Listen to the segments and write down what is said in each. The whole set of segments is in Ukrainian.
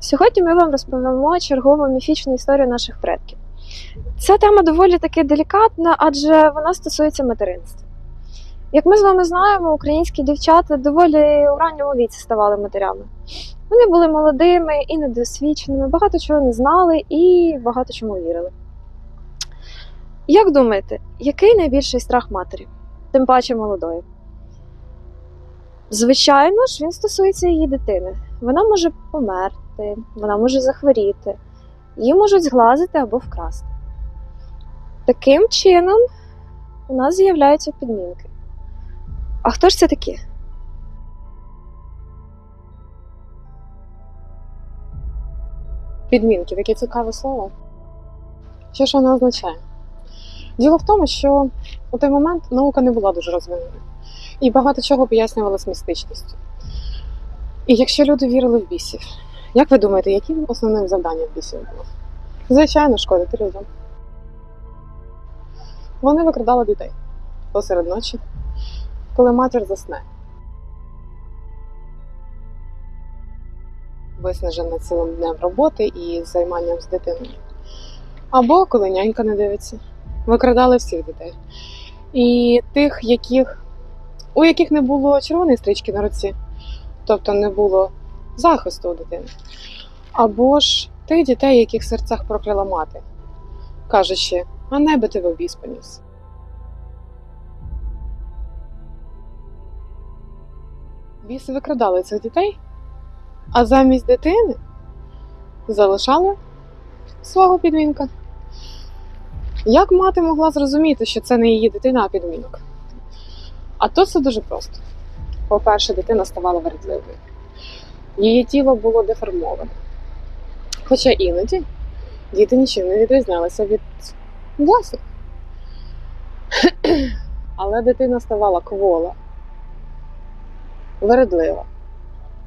Сьогодні ми вам розповімо чергову міфічну історію наших предків. Ця тема доволі таки делікатна, адже вона стосується материнства. Як ми з вами знаємо, українські дівчата доволі у ранньому віці ставали матерями. Вони були молодими і недосвідченими, багато чого не знали і багато чому вірили. Як думаєте, який найбільший страх матері? Тим паче молодої? Звичайно ж, він стосується її дитини. Вона може померти, вона може захворіти, її можуть зглазити або вкрасти. Таким чином у нас з'являються підмінки. А хто ж це такі? Підмінків, яке цікаве слово. Що ж воно означає? Діло в тому, що у той момент наука не була дуже розвинена, і багато чого пояснювалось містичністю. І якщо люди вірили в бісів, як ви думаєте, яким основним завданням бісів було? Звичайно, шкодити людям. Вони викрадали дітей посеред ночі, коли матір засне. Виснажена цілим днем роботи і займанням з дитиною. Або коли нянька не дивиться. Викрадали всіх дітей. І тих, яких, у яких не було червоної стрічки на руці, тобто не було захисту у дитини. Або ж тих дітей, яких в серцях прокляла мати, кажучи, а не би тебе в біс поніс. Біси викрадали цих дітей, а замість дитини залишали свого підмінка. Як мати могла зрозуміти, що це не її дитина, а підмінок? А то все дуже просто. По-перше, дитина ставала вередливою. Її тіло було деформоване. Хоча іноді діти нічим не відрізнялися від власних. Але дитина ставала квола, вередлива,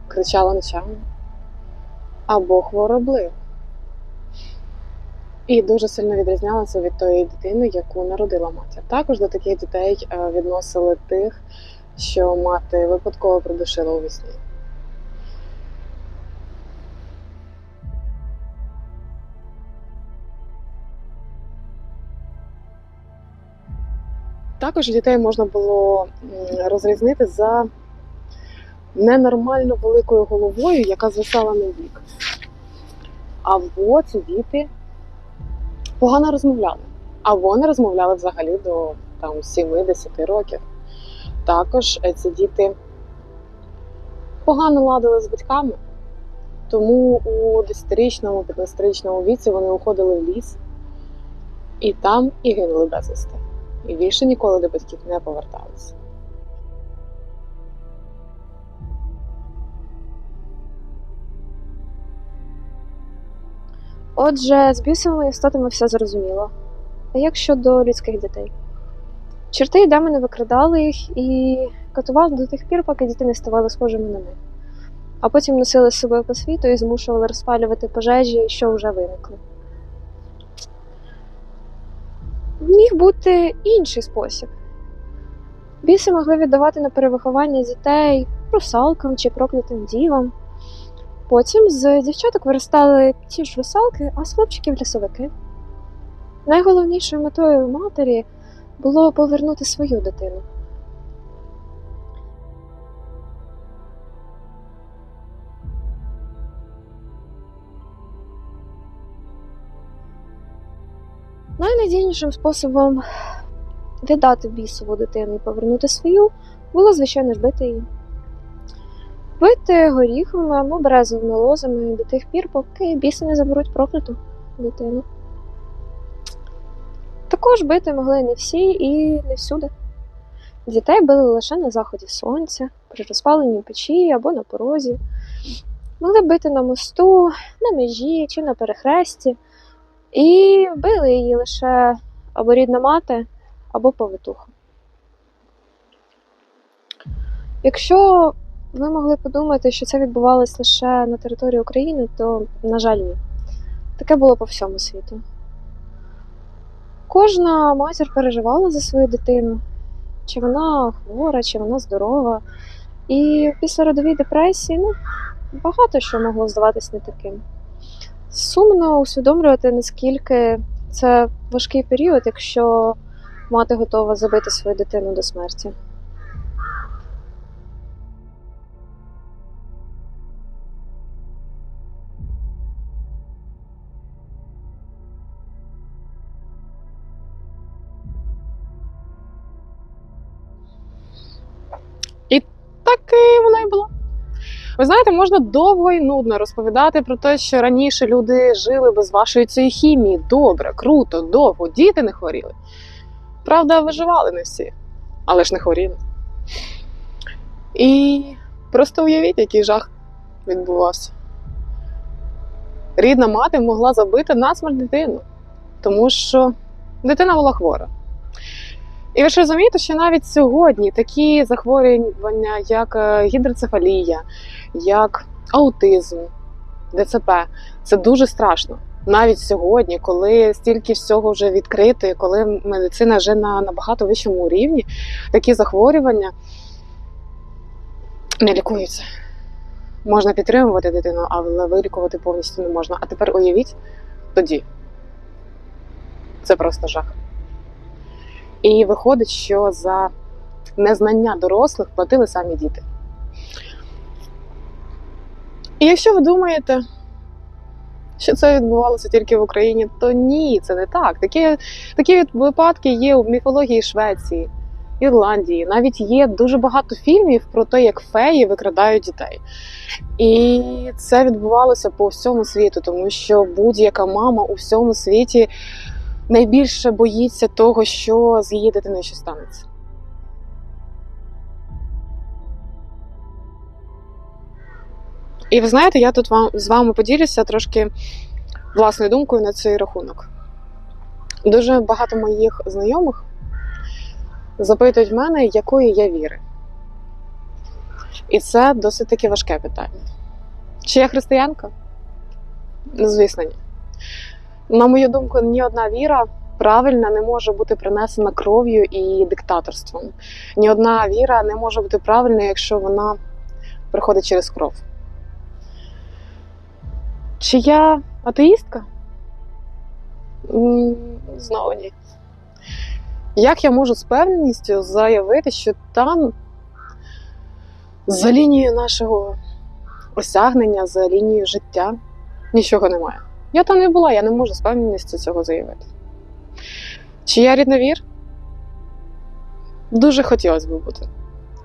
кричала ночами або хвороблива. І дуже сильно відрізнялася від тої дитини, яку народила матір. Також до таких дітей е, відносили тих, що мати випадково придушила у вісні. Також дітей можна було розрізнити за ненормально великою головою, яка звисала на бік. Або ці діти погано розмовляли, або не розмовляли взагалі до там 7-10 років. Також е, ці діти погано ладили з батьками, тому у 10-річному, 15-річному віці вони уходили в ліс і там і гинули безвісти. І більше ніколи до батьків не поверталися. Отже, з бісовими істотами все зрозуміло. А як щодо людських дітей? Чорти й демони викрадали їх і катували до тих пір, поки діти не ставали схожими на них. А потім носили з собою по світу і змушували розпалювати пожежі, що вже виникли. Міг бути інший спосіб. Біси могли віддавати на перевиховання дітей русалкам чи проклятим дівам. Потім з дівчаток виростали ті ж русалки, а з хлопчиків лісовики. Найголовнішою метою матері було повернути свою дитину. Найнадійнішим способом віддати бісову дитину і повернути свою було, звичайно ж, бити її. Бити горіхами або березовими лозами до тих пір, поки біси не заберуть прокляту дитину. Також бити могли не всі і не всюди. Дітей били лише на заході сонця, при розпаленій печі або на порозі. Могли бити на мосту, на межі чи на перехресті. І били її лише або рідна мати, або повитуха. Якщо ви могли подумати, що це відбувалось лише на території України, то, на жаль, ні. Таке було по всьому світу. Кожна матір переживала за свою дитину, чи вона хвора, чи вона здорова. І після родовій депресії ну, багато що могло здаватись не таким. Сумно усвідомлювати, наскільки це важкий період, якщо мати готова забити свою дитину до смерті. І воно і було. Ви знаєте, можна довго і нудно розповідати про те, що раніше люди жили без вашої цієї хімії. Добре, круто, довго, діти не хворіли. Правда, виживали не всі, але ж не хворіли. І просто уявіть, який жах відбувався. Рідна мати могла забити насмерть дитину, тому що дитина була хвора. І ви ж розумієте, що навіть сьогодні такі захворювання, як е, гідроцефалія, як аутизм, ДЦП, це дуже страшно. Навіть сьогодні, коли стільки всього вже відкрито, і коли медицина вже на набагато вищому рівні, такі захворювання не лікуються. Можна підтримувати дитину, але вилікувати повністю не можна. А тепер уявіть тоді. Це просто жах. І виходить, що за незнання дорослих платили самі діти. І якщо ви думаєте, що це відбувалося тільки в Україні, то ні, це не так. Такі, такі випадки є у міфології Швеції, Ірландії. Навіть є дуже багато фільмів про те, як феї викрадають дітей. І це відбувалося по всьому світу, тому що будь-яка мама у всьому світі найбільше боїться того, що з її дитиною що станеться. І ви знаєте, я тут вам з вами поділюся трошки власною думкою на цей рахунок. Дуже багато моїх знайомих запитують мене, якої я віри. І це досить таки важке питання. Чи я християнка? Звісно, ні. На мою думку, ні одна віра правильна не може бути принесена кров'ю і диктаторством. Ні одна віра не може бути правильною, якщо вона приходить через кров. Чи я атеїстка? Знову ні. Як я можу з певністю заявити, що там за лінією нашого осягнення, за лінією життя нічого немає? Я там не була, я не можу з певністю цього заявити. Чи я рідновір? Дуже хотілося б бути.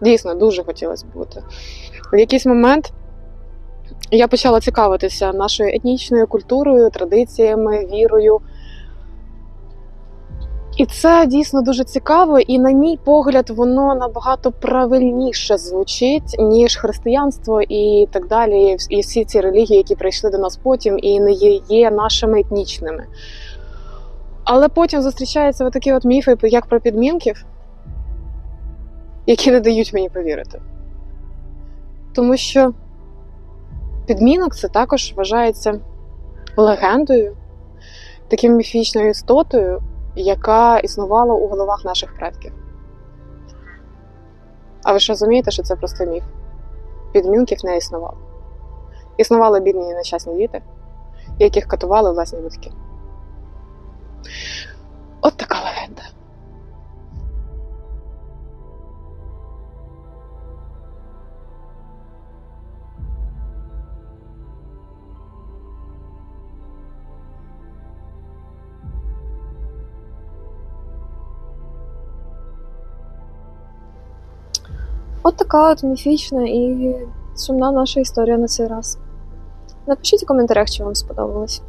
Дійсно, дуже хотілося б бути. В якийсь момент я почала цікавитися нашою етнічною культурою, традиціями, вірою. І це дійсно дуже цікаво, і, на мій погляд, воно набагато правильніше звучить, ніж християнство і так далі, і всі ці релігії, які прийшли до нас потім, і не є, нашими етнічними. Але потім зустрічаються такі от міфи, як про підмінків, які не дають мені повірити. Тому що підмінок це також вважається легендою, таким міфічною істотою, яка існувала у головах наших предків. А ви ж розумієте, що це просто міф? Підмінків не існувало. Існували бідні нещасні діти, яких катували власні батьки. От така От така от міфічна і сумна наша історія на цей раз. Напишіть у коментарях, чи вам сподобалось.